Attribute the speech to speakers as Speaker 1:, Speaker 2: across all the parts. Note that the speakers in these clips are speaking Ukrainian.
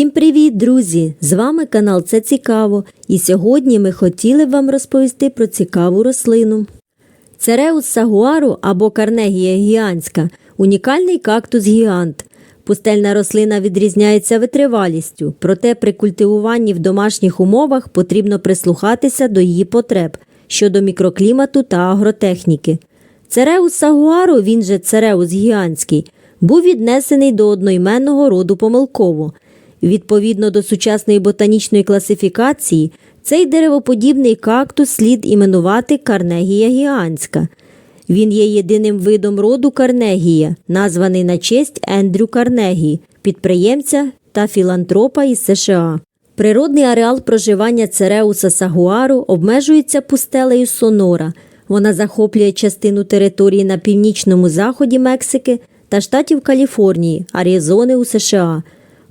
Speaker 1: Всім привіт, друзі! З вами канал Це Цікаво, і сьогодні ми хотіли б вам розповісти про цікаву рослину. Цереус сагуару або карнегія гігантська унікальний кактус гігант. Пустельна рослина відрізняється витривалістю, проте при культивуванні в домашніх умовах потрібно прислухатися до її потреб щодо мікроклімату та агротехніки. Цереус сагуару, він же цереус гігантський, був віднесений до одноіменного роду помилково. Відповідно до сучасної ботанічної класифікації, цей деревоподібний кактус слід іменувати Карнегія гігантська. Він є єдиним видом роду Карнегія, названий на честь Ендрю Карнегі, підприємця та філантропа із США. Природний ареал проживання Цереуса сагуару обмежується пустелею Сонора. Вона захоплює частину території на північному заході Мексики та штатів Каліфорнії, Аризони у США.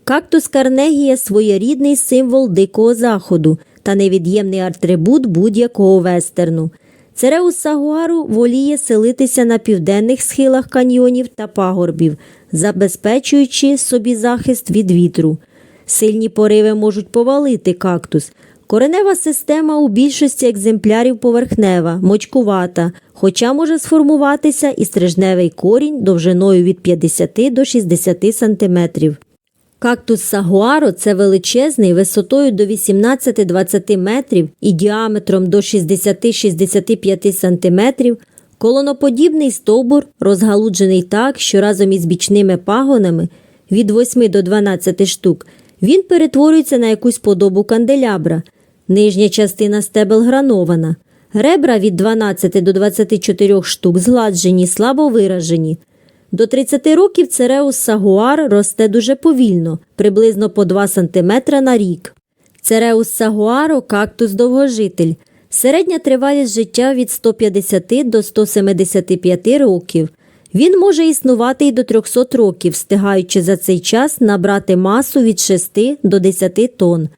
Speaker 1: Кактус Карнегія своєрідний символ Дикого Заходу та невід'ємний атрибут будь-якого вестерну. Цереус сагуару воліє селитися на південних схилах каньйонів та пагорбів, забезпечуючи собі захист від вітру. Сильні пориви можуть повалити кактус. Коренева система у більшості екземплярів поверхнева, мочкувата, хоча може сформуватися і стрижневий корінь довжиною від 50 до 60 см. Кактус сагуаро це величезний висотою до 18-20 метрів і діаметром до 60-65 см, колоноподібний стовбур, розгалуджений так, що разом із бічними пагонами від 8 до 12 штук, він перетворюється на якусь подобу канделябра. Нижня частина стебел гранована. Ребра від 12 до 24 штук згладжені, слабо виражені. До 30 років цереус сагуар росте дуже повільно, приблизно по 2 см на рік. Цереус сагуаро кактус довгожитель. Середня тривалість життя від 150 до 175 років. Він може існувати і до 300 років, встигаючи за цей час набрати масу від 6 до 10 тонн.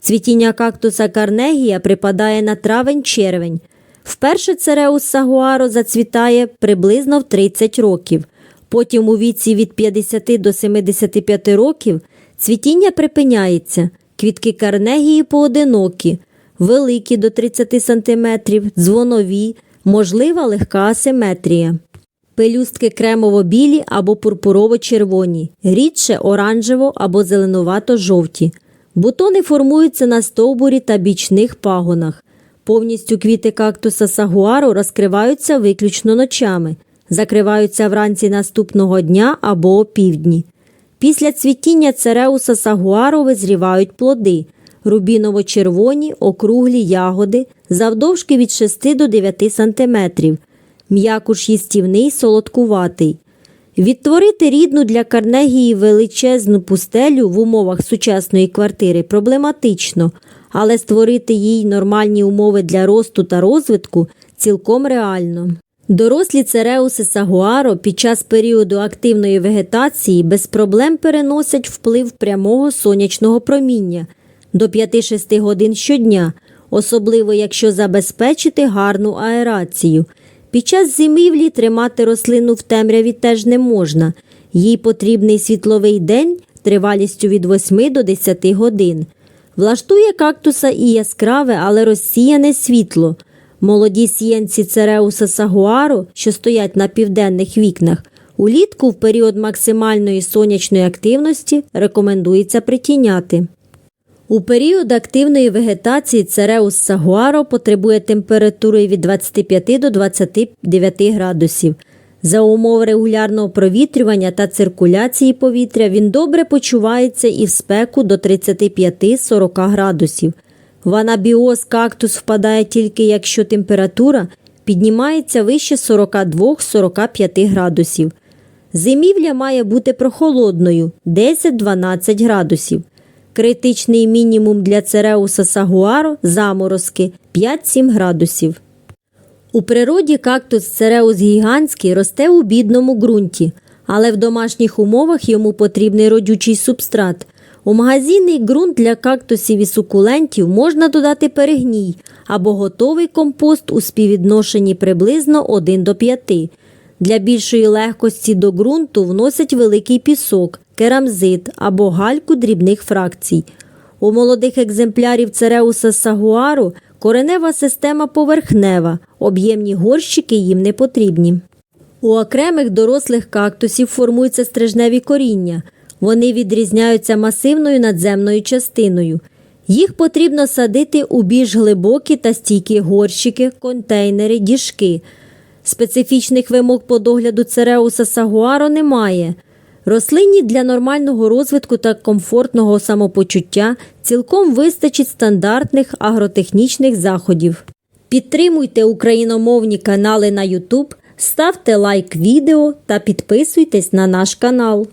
Speaker 1: Цвітіння кактуса Карнегія припадає на травень-червень. Вперше цереус сагуаро зацвітає приблизно в 30 років. Потім у віці від 50 до 75 років цвітіння припиняється. Квітки карнегії поодинокі, великі до 30 см, дзвонові, можлива легка асиметрія. Пелюстки кремово-білі або пурпурово-червоні, рідше оранжево або зеленувато-жовті. Бутони формуються на стовбурі та бічних пагонах. Повністю квіти кактуса сагуару розкриваються виключно ночами, закриваються вранці наступного дня або опівдні. Після цвітіння цереуса сагуару визрівають плоди рубіново-червоні, округлі ягоди завдовжки від 6 до 9 см, м'якуш їстівний, солодкуватий. Відтворити рідну для Карнегії величезну пустелю в умовах сучасної квартири проблематично, але створити їй нормальні умови для росту та розвитку цілком реально. Дорослі цереуси сагуаро під час періоду активної вегетації без проблем переносять вплив прямого сонячного проміння до 5-6 годин щодня, особливо якщо забезпечити гарну аерацію. Під час зимівлі тримати рослину в темряві теж не можна. Їй потрібний світловий день тривалістю від 8 до 10 годин. Влаштує кактуса і яскраве, але розсіяне світло. Молоді сіянці цереуса сагуару, що стоять на південних вікнах, улітку в період максимальної сонячної активності рекомендується притіняти. У період активної вегетації цереус сагуаро потребує температури від 25 до 29 градусів. За умов регулярного провітрювання та циркуляції повітря він добре почувається і в спеку до 35-40 градусів. В анабіоз кактус впадає тільки якщо температура піднімається вище 42-45 градусів. Зимівля має бути прохолодною 10-12 градусів. Критичний мінімум для цереуса сагуаро заморозки 5-7 градусів. У природі кактус цереус гігантський росте у бідному ґрунті, але в домашніх умовах йому потрібний родючий субстрат. У магазинний ґрунт для кактусів і сукулентів можна додати перегній або готовий компост у співвідношенні приблизно 1 до 5. Для більшої легкості до ґрунту вносять великий пісок, керамзит або гальку дрібних фракцій. У молодих екземплярів цереуса сагуару коренева система поверхнева, об'ємні горщики їм не потрібні. У окремих дорослих кактусів формуються стрижневі коріння. Вони відрізняються масивною надземною частиною. Їх потрібно садити у більш глибокі та стійкі горщики, контейнери, діжки. Специфічних вимог по догляду цереуса сагуаро немає. Рослині для нормального розвитку та комфортного самопочуття цілком вистачить стандартних агротехнічних заходів. Підтримуйте україномовні канали на YouTube, ставте лайк відео та підписуйтесь на наш канал.